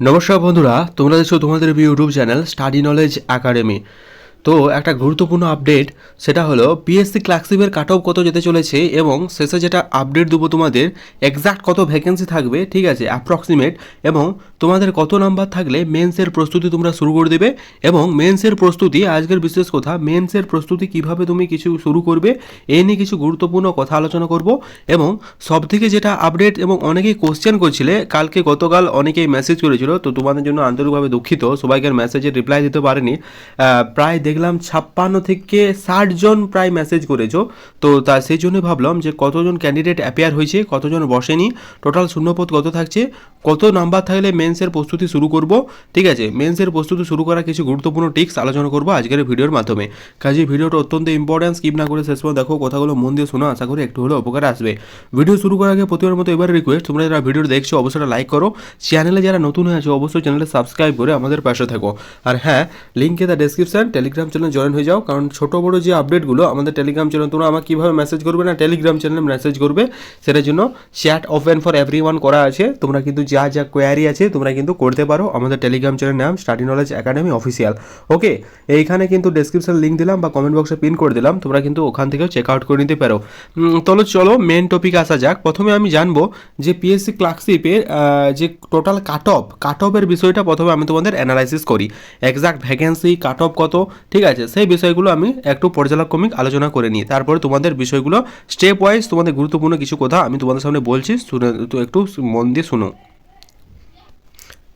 নমস্কার বন্ধুরা তোমরা দেখছ তোমাদের YouTube channel study knowledge academy. তো একটা গুরুত্বপূর্ণ আপডেট সেটা হলো পিএসসি ক্লাসিপের কাট অফ কত যেতে চলেছে এবং শেষে যেটা আপডেট দেবো তোমাদের এক্সাক্ট কত ভ্যাকেন্সি থাকবে, ঠিক আছে অ্যাপ্রক্সিমেট এবং তোমাদের কত নাম্বার থাকলে মেন্সের প্রস্তুতি তোমরা শুরু করে দেবে, এবং মেন্সের প্রস্তুতি, আজকের বিশেষ কথা মেন্সের প্রস্তুতি কীভাবে তুমি কিছু শুরু করবে এই নিয়ে কিছু গুরুত্বপূর্ণ কথা আলোচনা করব, এবং সবথেকে যেটা আপডেট এবং অনেকেই কোশ্চেন করছিলে, কালকে গতকাল অনেকেই মেসেজ করেছিল, তো তোমাদের জন্য আন্তরিকভাবে দুঃখিত, সবাইকে মেসেজের রিপ্লাই দিতে পারেনি প্রায় দেখলাম ছাপ্পান্ন থেকে ষাট জন প্রায় মেসেজ করেছ। তো তা সেই জন্য ভাবলাম যে কতজন ক্যান্ডিডেট অ্যাপিয়ার হয়েছে, কতজন বসেনি টোটাল শূন্যপদ কত থাকছে, কত নাম্বার থাকলে মেন্সের প্রস্তুতি শুরু করব, ঠিক আছে? মেন্সের প্রস্তুতি শুরু করা কিছু গুরুত্বপূর্ণ টিক্স আলোচনা করব আজকের ভিডিওর মাধ্যমে। কাজে ভিডিওটা অত্যন্ত ইম্পর্টেন্ট স্কিপ না করে শেষ পর্যন্ত দেখো, কথাগুলো মন দিয়ে শোনো, আশা করি একটু হলেও উপকার আসবে। ভিডিও শুরু করার আগে প্রতিবার মতো এবার রিকোয়েস্ট তোমরা যারা ভিডিও দেখছ, অবশ্যই লাইক করো। চ্যানেলে যারা নতুন হয়ে অবশ্যই চ্যানেলে সাবস্ক্রাইব করে আমাদের পাশে থাকো। আর হ্যাঁ লিঙ্কে the description Telegram channel join হয়ে যাও। কারণ ছোট বড় যে আপডেটগুলো আমাদের টেলিগ্রাম চ্যানেল তোমরা আমাকে কীভাবে মেসেজ করবে না টেলিগ্রাম চ্যানেলে মেসেজ করবে, সেটার জন্য চ্যাট ওপেন ফর এভরি করা আছে। তোমরা কিন্তু যা যা কোয়ারি আছে, তোমরা কিন্তু করতে পারো। আমাদের টেলিগ্রাম চ্যানেল নাম study knowledge academy official okay এইখানে কিন্তু ডেসক্রিপশন লিঙ্ক দিলাম বা কমেন্ট বক্সে পিন করে দিলাম। তোমরা কিন্তু ওখান থেকেও চেক আউট করে নিতে পারো। চলো চলো মেন টপিক আসা যাক। প্রথমে আমি জানব যে পিএসসি ক্লার্কশিপের যে টোটাল কাট অফ কাট অফের বিষয়টা প্রথমে আমি তোমাদের অ্যানালাইসিস করি। এক্সাক্ট ভ্যাকেন্সি কাট অফ কত? ঠিক আছে, সেই বিষয়গুলো আমি একটু পর্যালক্রমিক আলোচনা করে নিই। তারপরে তোমাদের বিষয়গুলো স্টেপ ওয়াইজ তোমাদের গুরুত্বপূর্ণ কিছু কথা আমি তোমাদের সামনে বলছি, শুনে একটু মন দিয়ে শুনো।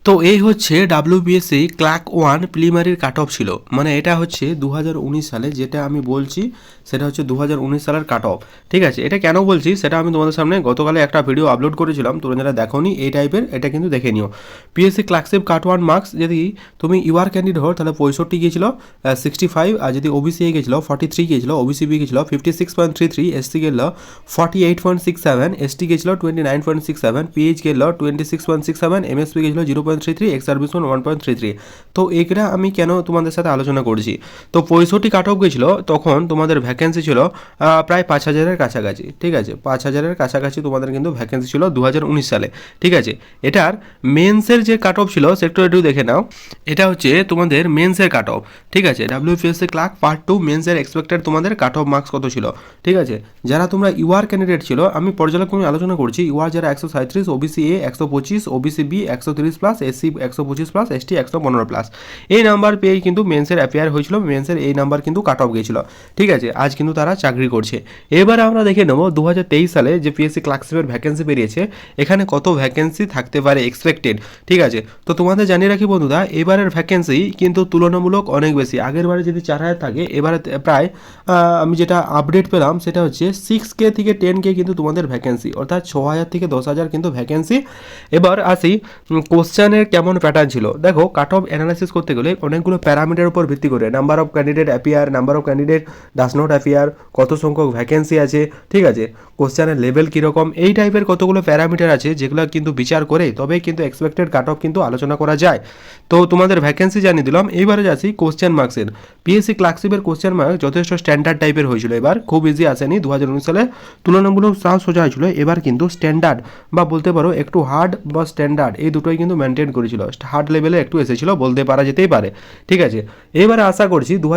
তো এই হচ্ছে ডাব্লিউবিএসসি ক্লাক ওয়ান প্রিলিমারির কাট অফ ছিল। মানে এটা হচ্ছে দু হাজার উনিশ সালে যেটা আমি বলছি, সেটা হচ্ছে দু হাজার উনিশ সালের কাট অফ ঠিক আছে, এটা কেন বলছি সেটা আমি তোমাদের সামনে গতকালে একটা ভিডিও আপলোড করেছিলাম, তোমরা যারা দেখোনি এই টাইপের এটা কিন্তু দেখে নিও। PSC clerkship cut one marks যদি তুমি ইউআর ক্যান্ডিডেট হও, তাহলে পঁয়ষট্টি গিয়েছিল সিক্সটি ফাইভ আর যদি ওবিসি এ গেছিল ফর্টি থ্রি গিয়েছিল ওবিসি বি গেছিল fifty six point three three ST গেল forty eight point six seven ST গেছিল twenty nine point six seven PH গেল twenty six point six seven MSP গেছিল zero point three three ex service one point three three তো এইটা আমি কেন তোমাদের সাথে আলোচনা করছি? তো পঁয়ষট্টি কাট অফ গেছিল, তখন তোমাদের ভ্যাকেন্সি ছিল প্রায় পাঁচ হাজারের কাছাকাছি, ঠিক আছে? পাঁচ হাজারের কাছাকাছি তোমাদের কিন্তু ভ্যাকেন্সি ছিল দু হাজার উনিশ সালে, ঠিক আছে? এটার মেন্সের যে কাট অফ ছিল, সেটা একটু দেখে নাও। এটা হচ্ছে তোমাদের মেন্সের কাট অফ ঠিক আছে? ডাব্লিউপিএসসি ক্লার্ক পার্ট টু মেন্সের এক্সপেক্টেড তোমাদের কাট অফ মার্কস কত ছিল, ঠিক আছে? যারা তোমরা ইউআর ক্যান্ডিডেট ছিল, আমি পর্যালোক্রমে আলোচনা করছি ইউআর যারা একশো সাঁত্রিশ ওবিসি এ একশো পঁচিশ ওবিসি বি একশো তিরিশ প্লাস এসসি একশো পঁচিশ প্লাস এসটি একশো পনেরো প্লাস এই নাম্বার পেয়ে কিন্তু মেন্সের অ্যাপিয়ার হয়েছিল। মেন্সের এই নাম্বার কিন্তু কাট অফ গিয়েছিল। ঠিক আছে? আজ কিন্তু তারা চাকরি করছে। এবারে আমরা দেখে নেব দু হাজার তেইশ সালে যে পিএসসি ক্লার্কশিপের ভ্যাকেন্সি বেরিয়েছে, এখানে কত ভ্যাকেন্সি থাকতে পারে এক্সপেক্টেড ঠিক আছে? তো তোমাদের জানিয়ে রাখি বন্ধুরা, এবারের ভ্যাকেন্সি কিন্তু তুলনামূলক অনেক বেশি। আগের বারে যদি চার হাজার থাকে, এবারে প্রায় আমি যেটা আপডেট পেলাম সেটা হচ্ছে সিক্স কে থেকে টেন কে কিন্তু তোমাদের ভ্যাকেন্সি অর্থাৎ ছ হাজার থেকে দশ হাজার কিন্তু ভ্যাকেন্সি এবার আসি কোশ্চেনের কেমন প্যাটার্ন ছিল? দেখো কাট অফ অ্যানালাইসিস করতে গেলে অনেকগুলো প্যারামিটার উপর ভিত্তি করে number of candidate appear number of candidate does not appear কত সংখ্যক ভ্যাকেন্সি আছে, ঠিক আছে? কোশ্চেনের লেভেল কীরকম? এই টাইপের কতগুলো প্যারামিটার আছে যেগুলো কিন্তু বিচার করে, তবেই কিন্তু এক্সপেক্টেড কাট অফ কিন্তু আলোচনা করা যায়। তো তোমাদের ভ্যাকেন্সি জানিয়ে দিলাম, এইবারে যাচ্ছি কোশ্চেন মার্কসের পিএসসি ক্লার্কশিপের কোশ্চেন মার্ক যথেষ্ট স্ট্যান্ডার্ড টাইপের হয়েছিল এবার, খুব ইজি আসেনি দু হাজার উনিশ সালে তুলনামূলক সাহস সোজা হয়েছিল, এবার কিন্তু স্ট্যান্ডার্ড বা বলতে পারো একটু হার্ড বা স্ট্যান্ডার্ড এই দুটোই কিন্তু মেনটেন করেছিল। হার্ড লেভেলে একটু এসেছিল, বলতে পারা যেতেই পারে। ঠিক আছে, এবারে আশা করছি দু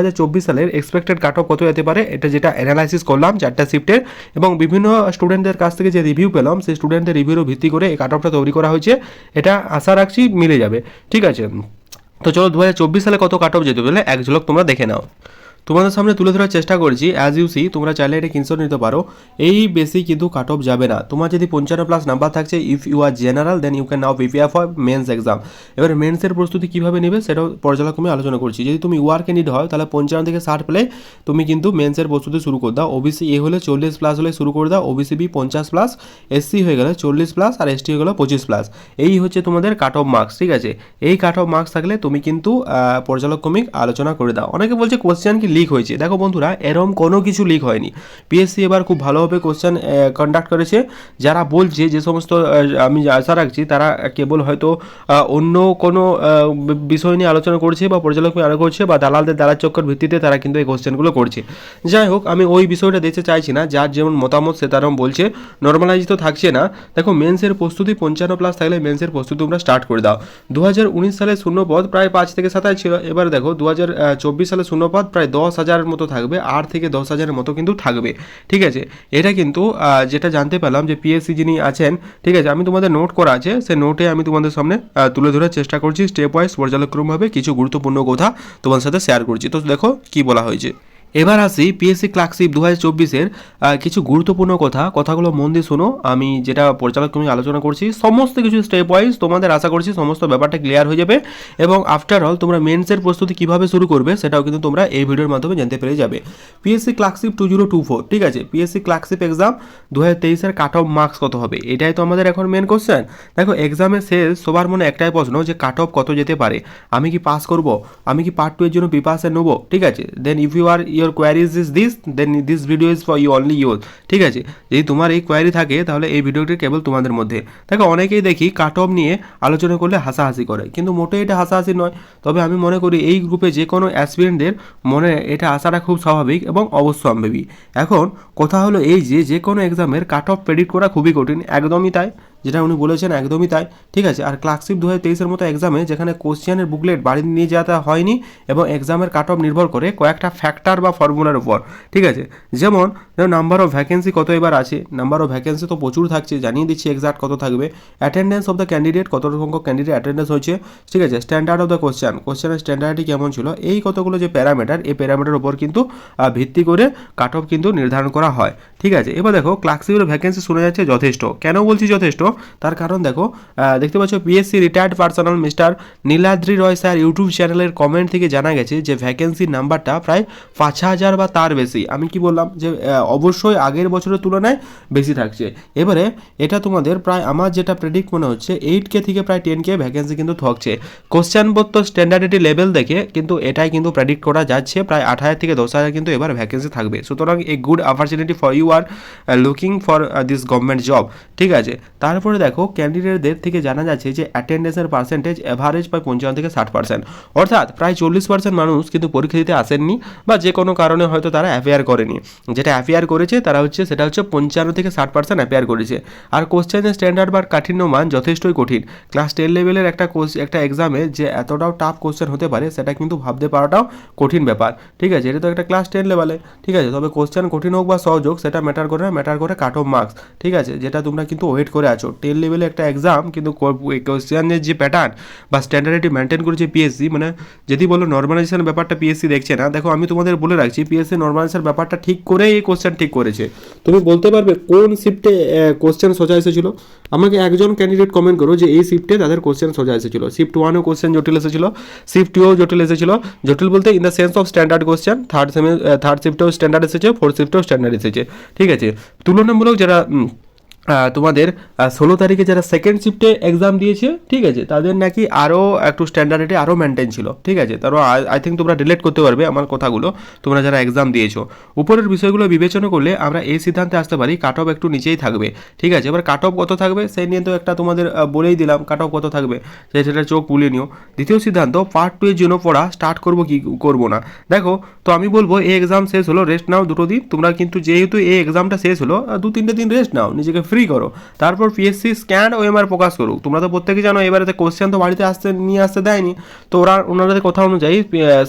সালের এক্সপেক্টেড কাট অফ কত যেতে পারে, এটা যেটা অ্যানালাইসিস করলাম চারটা শিফটের এবং বিভিন্ন স্টুডেন্টদের কাছ থেকে যে রিভিউ পেলাম, সেই স্টুডেন্টদের রিভিউর ভিত্তি করে এই কাট অফটা তৈরি করা হয়েছে, এটা আশা রাখছি মিলে যাবে। ঠিক আছে, তো চলো দু হাজার চব্বিশ সালে কত কাট অফ যেতে পারে এক ঝলক তোমরা দেখে নাও। তোমাদের সামনে তুলে ধরার চেষ্টা করছি। অ্যাজ ইউ সি তোমরা চাইলে এটা কিনসন নিতে পারো। এই বেশি কিন্তু কাট অফ যাবে না। তোমার যদি পঞ্চান্ন প্লাস নাম্বার থাকছে if you are general then you can now prepare for mains exam এবার মেন্সের প্রস্তুতি কীভাবে নেবে সেটাও পর্যালোক্রমে আলোচনা করছি। যদি তুমি ইউআর ক্যান্ডিডেট হয়, তাহলে পঞ্চান্ন থেকে ষাট পেলে তুমি কিন্তু মেন্সের প্রস্তুতি শুরু করে দাও। ওবিসি এ হলে চল্লিশ প্লাস হলে শুরু করে দাও। ওবিসি বি পঞ্চাশ প্লাস এসসি হয়ে গেলে চল্লিশ প্লাস আর এসটি হয়ে গেলো পঁচিশ প্লাস এই হচ্ছে তোমাদের কাট অফ মার্কস ঠিক আছে? এই কাট অফ মার্কস থাকলে তুমি কিন্তু পর্যালোক্রমিক আলোচনা করে দাও। অনেকে বলছে কোশ্চেন কি লিক হয়েছে। দেখো বন্ধুরা, এরম কোনো কিছু লিক হয়নি। পিএসসি এবার খুব ভালোভাবে কোশ্চেন কন্ডাক্ট করেছে। যারা বলছে যে সমস্ত আমি আশা রাখছি তারা কেবল হয়তো অন্য কোনো বিষয় নিয়ে আলোচনা করছে বা পর্যালোচনা আলোচনা করছে বা দালালদের দালাল চক্কর ভিত্তিতে তারা কিন্তু এই কোশ্চেনগুলো করছে। যাই হোক, আমি ওই বিষয়টা দেখতে চাইছি না, যার যেমন মতামত সে তারম বলছে। নর্মালাইজ তো থাকছে না। দেখো মেন্সের প্রস্তুতি পঞ্চান্ন প্লাস থাকলে মেন্সের প্রস্তুতি তোমরা স্টার্ট করে দাও। দুহাজার উনিশ সালে শূন্যপদ প্রায় পাঁচ থেকে সাতাশ ছিল। এবার দেখো দু সালে শূন্যপদ প্রায় দশ হাজারের মতো থাকবে আট থেকে দশ হাজারের মতো কিন্তু থাকবে। ঠিক আছে? এটা কিন্তু যেটা জানতে পারলাম যে পিএসসি যিনি আছেন, ঠিক আছে, আমি তোমাদের নোট করা আছে, সে নোটে আমি তোমাদের সামনে তুলে ধরার চেষ্টা করছি। স্টেপ ওয়াইজ পর্যালক্রমভাবে কিছু গুরুত্বপূর্ণ কথা তোমার সাথে শেয়ার করছি। তো দেখো কি বলা হয়েছে। এবার আসি পিএসসি ক্লার্কশিপ দু হাজার চব্বিশের কিছু গুরুত্বপূর্ণ কথা, কথাগুলো মন দিয়ে শোনো। আমি যেটা তুমি আলোচনা করছি, সমস্ত কিছু স্টেপ ওয়াইজ তোমাদের আশা করছি সমস্ত ব্যাপারটা ক্লিয়ার হয়ে যাবে। এবং আফটার অল তোমরা মেন্সের প্রস্তুতি কীভাবে শুরু করবে সেটাও কিন্তু তোমরা এই ভিডিওর মাধ্যমে জানতে পেরে যাবে। PSC clerkship two zero two four ঠিক আছে? পিএসসি ক্লার্কশিপ এক্সাম দু হাজার তেইশের কাট অফ মার্কস কত হবে? এটাই তো আমাদের এখন মেন কোশ্চেন দেখো এক্সামের শেষ সবার মনে একটাই প্রশ্ন যে কাট অফ কত যেতে পারে? আমি কি পাস করব? আমি কি পার্ট টু এর জন্য প্রিপারেশন নেব? ঠিক আছে? Then if you are your queries is this then this video is for you only your ঠিক আছে? যদি তোমার এই কোয়ারি থাকে, তাহলে এই ভিডিওটি কেবল তোমাদের মধ্যে। দেখো, অনেকেই দেখি কাট অফ নিয়ে আলোচনা করলে হাসাহাসি করে, কিন্তু মোটেই এটা হাসাহাসি নয়। তবে আমি মনে করি এই গ্রুপে যে কোনো অ্যাসপিরেন্টদের মনে এটা আসাটা খুব স্বাভাবিক এবং অবশ্যম্ভাবী। এখন, কথা হলো এই যে যে কোনো এক্সামের কাট অফ প্রেডিক্ট করা খুবই কঠিন, একদমই তাই। যেটা উনি বলেছেন একদমই তাই। ঠিক আছে, আর ক্লার্কশিপ দু হাজার তেইশের মতো এক্সামে যেখানে কোশ্চেনের বুকলেট বাড়ি নিয়ে যাওয়া হয়নি এবং এক্সামের কাট অফ নির্ভর করে কয়েকটা ফ্যাক্টর বা ফর্মুলার উপর। ঠিক আছে, যেমন নাম্বার অফ ভ্যাকেন্সি কত এবার আছে নাম্বার অফ ভ্যাকেন্সি তো প্রচুর থাকছে, জানিয়ে দিচ্ছি এক্সাক্ট কত থাকবে অ্যাটেন্ডেন্স অফ দ্য ক্যান্ডিডেট কত সংখ্যক ক্যান্ডিডেট অ্যাটেন্ডেন্স হয়েছে, ঠিক আছে স্ট্যান্ডার্ড অফ দ্য কোশ্চেন কোশ্চেনের স্ট্যান্ডার্ডটি কেমন ছিল, এই কতগুলো যে প্যারামিটার এই প্যারামিটার উপর কিন্তু ভিত্তি করে কাট অফ কিন্তু নির্ধারণ করা হয়। ঠিক আছে, এবার দেখো ক্লার্কশিপের ভ্যাকেন্সি শোনা যাচ্ছে যথেষ্ট। কেন বলছি যথেষ্ট? তার কারণ দেখো দেখতে পাচ্ছ PSC retired personnel Mr Niladri Roy sir YouTube চ্যানেলের কমেন্ট থেকে জানা গেছে যে ভ্যাকেন্সির নাম্বারটা প্রায় পাঁচ হাজার বা তার বেশি। আমি কি বললাম যে অবশ্যই আগের বছরের তুলনায় বেশি থাকছে। এবারে এটা তোমাদের প্রায় আমার যেটা প্রেডিক্ট মনে হচ্ছে এইট কে থেকে প্রায় টেন কে ভ্যাকেন্সি কিন্তু থাকছে কোশ্চেন তো স্ট্যান্ডার্ডিটি লেভেল দেখে কিন্তু এটাই কিন্তু প্রেডিক্ট করা যাচ্ছে, প্রায় আট হাজার থেকে দশ হাজার কিন্তু এবার ভ্যাকেন্সি থাকবে। সুতরাং a good opportunity for you are looking for this government job ঠিক আছে? তারপরে দেখো ক্যান্ডিডেটদের থেকে জানা যাচ্ছে যে অ্যাটেন্ডেন্সের পার্সেন্টেজ অ্যাভারেজ প্রায় পঞ্চান্ন থেকে ষাট পার্সেন্ট অর্থাৎ প্রায় চল্লিশ পার্সেন্ট মানুষ কিন্তু পরীক্ষা দিতে আসেননি বা যে কোনো কারণে হয়তো তারা অ্যাফেয়ার করেনি। যেটা অ্যাফেয়ার করেছে তারা হচ্ছে সেটা হচ্ছে পঞ্চান্ন থেকে ষাট পার্সেন্ট অ্যাফেয়ার করেছে। আর কোশ্চেনের স্ট্যান্ডার্ড বা কাঠিন্য মান যথেষ্টই কঠিন। ক্লাস টেন লেভেলের একটা কোর্স একটা এক্সামে যে এতটাও টাফ কোশ্চেন হতে পারে, সেটা কিন্তু ভাবতে পারাটাও কঠিন ব্যাপার। ঠিক আছে? এটা তো একটা ক্লাস টেন লেভেলে ঠিক আছে? তবে কোশ্চেন কঠিন হোক বা হোক, সেটা ম্যাটার করে না ম্যাটার করে কাট অফ মার্কস ঠিক আছে? যেটা তোমরা কিন্তু ওয়েট করে আছো। টেন লেভেলে একটা এক্সাম কিন্তু কোশ্চেনের যে প্যাটার্ন বা স্ট্যান্ডার্ডটি মেনটেন করেছে পিএসসি মানে যদি বলো নর্মালাইজেশন ব্যাপারটা পিএসসি দেখছে না, দেখো আমি তোমাদের বলে রাখছি পিএসসি নর্মালাইজেশন ব্যাপারটা ঠিক করে এই কোশ্চেন ঠিক করেছে। তুমি বলতে পারবে কোন শিফটে কোশ্চেন সোজা এসেছিল? আমাকে একজন ক্যান্ডিডেট কমেন্ট করো যে এই শিফটে তাদের কোশ্চেন সোজা এসেছিল। শিফট ওয়ানেও কোশ্চেন জটিল এসেছিল শিফট টুও জটিল এসেছিল। জটিল বলতে in the sense of standard question third সেমে third শিফটেও স্ট্যান্ডার্ড এসেছে ফোর্থ শিফটেও স্ট্যান্ডার্ড এসেছে। ঠিক আছে? তুলনামূলক যারা তোমাদের ষোলো তারিখে যারা সেকেন্ড শিফটে এক্সাম দিয়েছে, ঠিক আছে, তাদের নাকি আরও একটু স্ট্যান্ডার্ডে আরও মেনটেন ছিল, ঠিক আছে তারও আই থিঙ্ক তোমরা রিলেট করতে পারবে আমার কথাগুলো, তোমরা যারা এক্সাম দিয়েছ। উপরের বিষয়গুলো বিবেচনা করলে আমরা এই সিদ্ধান্তে আসতে পারি কাট অফ একটু নিচেই থাকবে, ঠিক আছে, এবার কাট অফ কত থাকবে, সেই নিয়ে তো একটা তোমাদের বলেই দিলাম কাট অফ কত থাকবে সেই সেটা চোখ বুলিয়ে নিও। দ্বিতীয় সিদ্ধান্ত পার্ট টু এর জন্য পড়া স্টার্ট করব কি করব না। দেখো, তো আমি বলব, এই এক্সাম শেষ হলো রেস্ট নাও দুটো দিন, তোমরা কিন্তু যেহেতু এই এক্সামটা শেষ হলো দু তিনটে দিন রেস্ট নাও, নিজেকে ফ্রি করো। তারপর পিএসসি স্ক্যান ও এমআর প্রকাশ করুক তোমরা তো প্রত্যেকে জানো, এবারে কোশ্চেন তো বাড়িতে আসতে, নিয়ে আসতে দেয়নি। তো ওরা, ওনাদের কথা অনুযায়ী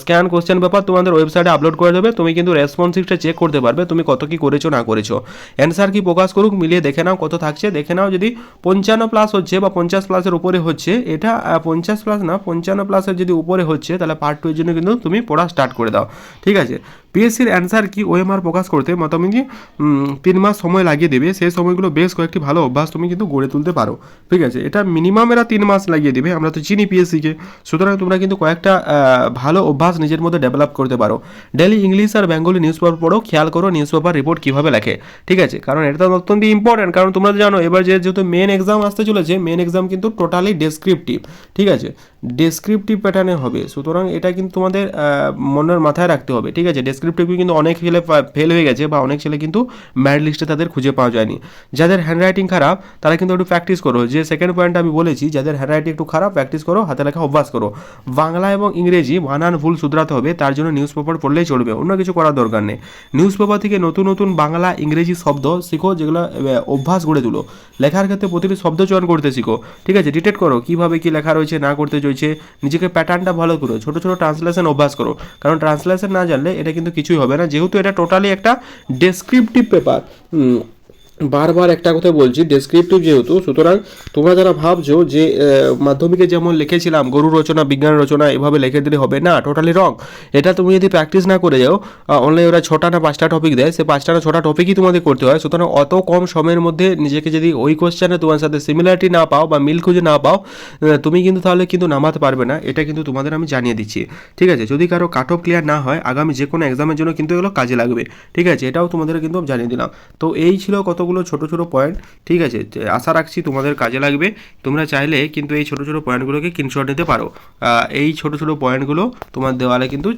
স্ক্যান কোশ্চেন পেপার তোমাদের ওয়েবসাইটে আপলোড করে দেবে। তুমি কিন্তু রেসপন্সিভটা চেক করতে পারবে, তুমি কত কি করেছ, না করেছ। অ্যান্সার কি প্রকাশ করুক, মিলিয়ে দেখে নাও কত থাকছে। দেখে নাও যদি পঞ্চান্ন প্লাস হচ্ছে বা পঞ্চাশ প্লাসের উপরে হচ্ছে, এটা পঞ্চাশ প্লাস না, পঞ্চান্ন প্লাসের যদি উপরে হচ্ছে, তাহলে পার্ট টু এর জন্য কিন্তু তুমি পড়া স্টার্ট করে দাও। ঠিক আছে? পিএসসির অ্যান্সার কি ওএমআর প্রকাশ করতে? মোটামুটি তিন মাস সময় লাগিয়ে দেবে। সেই সময়গুলো বেশ কয়েকটি ভালো অভ্যাস তুমি কিন্তু গড়ে তুলতে পারো। ঠিক আছে? এটা মিনিমাম এরা তিন মাস লাগিয়ে দেবে। আমরা তো চিনি পিএসসিকে। সুতরাং তোমরা কিন্তু কয়েকটা ভালো অভ্যাস নিজের মধ্যে ডেভেলপ করতে পারো। ডেলি ইংলিশ আর বেঙ্গলি নিউজ পেপার পড়ো। খেয়াল করো নিউজ পেপার রিপোর্ট কীভাবে লেখে। ঠিক আছে? কারণ এটা তো অত্যন্ত ইম্পর্টেন্ট কারণ তোমরা জানো, এবার যেহেতু মেন এক্সাম আসতে চলেছে মেন এক্সাম কিন্তু টোটালি ডেসক্রিপটিভ ঠিক আছে? ডেসক্রিপটিভ প্যাটার্নে হবে। সুতরাং এটা কিন্তু তোমাদের মনের মাথায় রাখতে হবে, ঠিক আছে? ডেসক্রিপটিভ কিন্তু অনেক ছেলে ফেল হয়ে গেছে বা অনেক ছেলে কিন্তু ম্যারিট লিস্টে তাদের খুঁজে পাওয়া যায়নি। যাদের হ্যান্ডরাইটিং খারাপ, তারা কিন্তু একটু প্র্যাকটিস করো। যে সেকেন্ড পয়েন্ট আমি বলেছি, যাদের হ্যান্ডরাইটিং একটু খারাপ প্র্যাকটিস করো, হাতে লেখা অভ্যাস করো। বাংলা এবং ইংরেজি বানান ভুল শুধরাতে হবে, তার জন্য নিউজ পেপার পড়লেই চলবে, অন্য কিছু করার দরকার নেই। নিউজ পেপার থেকে নতুন নতুন বাংলা, ইংরেজি শব্দ শিখো, যেগুলো অভ্যাস গড়ে তুলো। লেখার ক্ষেত্রে প্রতিটি শব্দ চয়ন করতে শিখো, ঠিক আছে? ডিটেক্ট করো, কীভাবে কী লেখা রয়েছে, না করতে চলছে নিজেকে প্যাটার্নটা ভালো করো, ছোটো ছোটো ট্রান্সলেশন অভ্যাস করো। কারণ ট্রান্সলেশন না জানলে এটা কিন্তু কিছুই হবে না। যেহেতু এটা টোটালি একটা ডেসক্রিপটিভ পেপার বারবার একটা কথা বলছি ডেসক্রিপটিভ যেহেতু, সুতরাং তোমরা যারা ভাবছ যে মাধ্যমিকে যেমন লিখেছিলাম গরু রচনা বিজ্ঞান রচনা, এভাবে লিখে দিলে হবে না টোটালি রং এটা তুমি যদি প্র্যাকটিস না করে যাও অনলাইনে ওরা ছটা না পাঁচটা টপিক দেয়, সে পাঁচটা না ছটা টপিকই তোমাদের করতে হয়। সুতরাং অত কম সময়ের মধ্যে নিজেকে যদি ওই কোশ্চেনে তোমার সাথে সিমিলারিটি না পাও বা মিল খুঁজে না পাও তুমি কিন্তু তাহলে কিন্তু নামাতে পারবে না। এটা কিন্তু তোমাদের আমি জানিয়ে দিচ্ছি। ঠিক আছে? যদি কারও কাট অফ ক্লিয়ার না হয়, আগামী যে কোনো এক্সামের জন্য কিন্তু এগুলো কাজে লাগবে। ঠিক আছে? এটাও তোমাদের কিন্তু জানিয়ে দিলাম। তো এই ছিল কতগুলো ছোট ছোট পয়েন্ট ঠিক আছে আশা রাখছি তোমাদের কাজে লাগবে। তোমরা চাইলে কিন্তু এই ছোট ছোট পয়েন্টগুলোকে স্ক্রিনশট নিতে পারো। এই ছোট ছোট পয়েন্টগুলো তোমার দেওয়ালে কিন্তু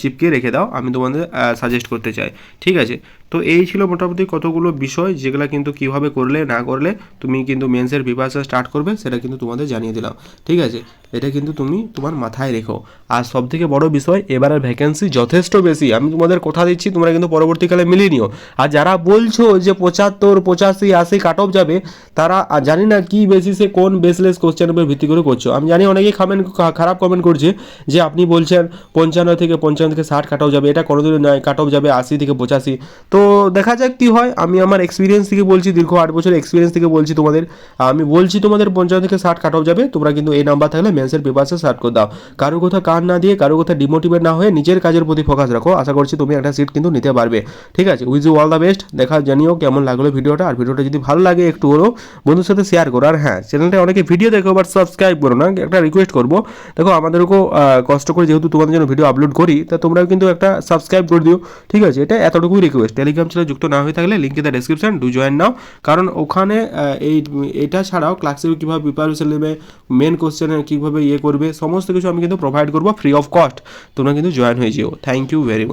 চিপকে রেখে দাও। আমি তোমাদের সাজেস্ট করতে চাই। ঠিক আছে? তো এই ছিল মোটামুটি কতগুলো বিষয় যেগুলো কিন্তু কীভাবে করলে, না করলে তুমি কিন্তু মেন্সের প্রিপারেশন স্টার্ট করবে, সেটা কিন্তু তোমাদের জানিয়ে দিলাম। ঠিক আছে? এটা কিন্তু তুমি তোমার মাথায় রেখো। আর সব থেকে বড় বিষয়, এবারের ভ্যাকেন্সি যথেষ্ট বেশি। আমি তোমাদের কথা দিচ্ছি, তোমরা কিন্তু পরবর্তীকালে মিলিয়ে নিও। আর যারা বলছো যে পঁচাত্তর, পঁচাশি, আশি কাট অফ যাবে, তারা জানি না কি বেসিসে কোন বেসলেস কোশ্চেনের উপর ভিত্তি করে করছ। আমি জানি অনেকেই কমেন্ট খারাপ কমেন্ট করছে যে আপনি বলছেন পঞ্চান্ন থেকে পঞ্চান্ন থেকে ষাট কাট অফ যাবে, এটা কোনোদিন নয় কাট অফ যাবে আশি থেকে পঁচাশি। তো দেখা যাক কি হয়। আমি আমার এক্সপিরিয়েন্স থেকে বলছি, দীর্ঘ আট বছর এক্সপিরিয়েন্স থেকে বলছি তোমাদের। আমি বলছি তোমাদের পঞ্চান্ন থেকে ষাট কাট অফ যাবে। তোমরা কিন্তু এই নাম্বার থাকলে মেন্সের পেপারসে সার্ট করে দাও। কারও কথা কান না দিয়ে, কারও কথা ডিমোটিভেট না হয়ে নিজের কাজের প্রতি ফোকাস রাখো। আশা করছি তুমি একটা সিট কিন্তু নিতে পারবে। ঠিক আছে? Wish you all the best দেখা জানিও কেমন লাগল ভিডিওটা। আর ভিডিওটা যদি ভালো লাগে একটু হলো বন্ধুর সাথে শেয়ার করো। আর হ্যাঁ চ্যানেলটা অনেকে ভিডিও দেখো বাট সাবস্ক্রাইব করো না। একটা রিকোয়েস্ট করব। দেখো, আমাদেরকেও কষ্ট করে যেহেতু তোমাদের জন্য ভিডিও আপলোড করি, তা তোমরাও কিন্তু একটা সাবস্ক্রাইব করে দিও। ঠিক আছে? এটা এতটুকুই রিকোয়েস্ট টেলিগ্রাম চ্যানেল যুক্ত না হয়ে থাকলে link in the description do join now কারণ ওখানে এই, এটা ছাড়াও ক্লাসে কীভাবে প্রিপারেশন নেবে মেন কোশ্চেনে কীভাবে ইয়ে করবে, সমস্ত কিছু আমি কিন্তু প্রোভাইড করব ফ্রি অফ কস্ট তোমরা কিন্তু জয়েন হয়ে যেও। Thank you very much